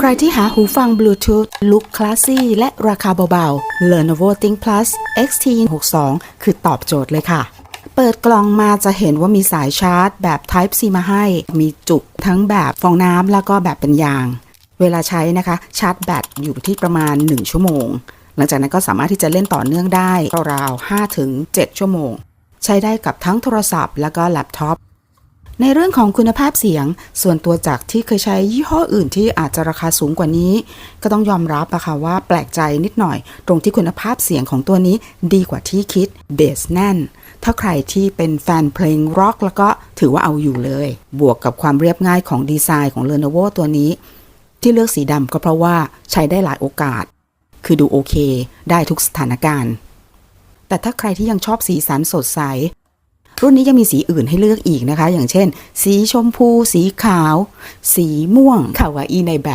ใครที่หาหูฟัง Bluetooth ลุคคลาสซี่และราคาเบาๆ Lenovo ThinkPlus XT62 คือตอบโจทย์เลยค่ะ เปิดกล่องมาจะเห็นว่ามีสายชาร์จแบบ Type C มาให้ มีจุกทั้งแบบฟองน้ำแล้วก็แบบเป็นยาง เวลาใช้นะคะชาร์จแบตอยู่ที่ประมาณ 1 ชั่วโมง หลังจากนั้นก็สามารถที่จะเล่นต่อเนื่องได้ราวๆ5ถึง7ชั่วโมง ใช้ได้กับทั้งโทรศัพท์ แล้วก็แล็ปท็อป ในเรื่องของคุณภาพเสียง ส่วนตัวจากที่เคยใช้ยี่ห้ออื่นที่อาจจะราคาสูงกว่านี้ ก็ต้องยอมรับอะค่ะว่าแปลกใจนิดหน่อย ตรงที่คุณภาพเสียงของตัวนี้ดีกว่าที่คิดเบสแน่น ถ้าใครที่เป็นแฟนเพลงร็อกแล้วก็ถือว่าเอาอยู่เลย บวกกับความเรียบง่ายของดีไซน์ของ Lenovo ตัวนี้ ที่เลือกสีดำก็เพราะว่าใช้ได้หลายโอกาส คือดูโอเค ได้ทุกสถานการณ์แต่ถ้าใครที่ยังชอบสีสันสดใส รุ่นนี้ยังมีสีอื่นให้เลือกอีกนะคะ อย่างเช่น สีชมพู สีขาว สีม่วงคาวาอีในแบบ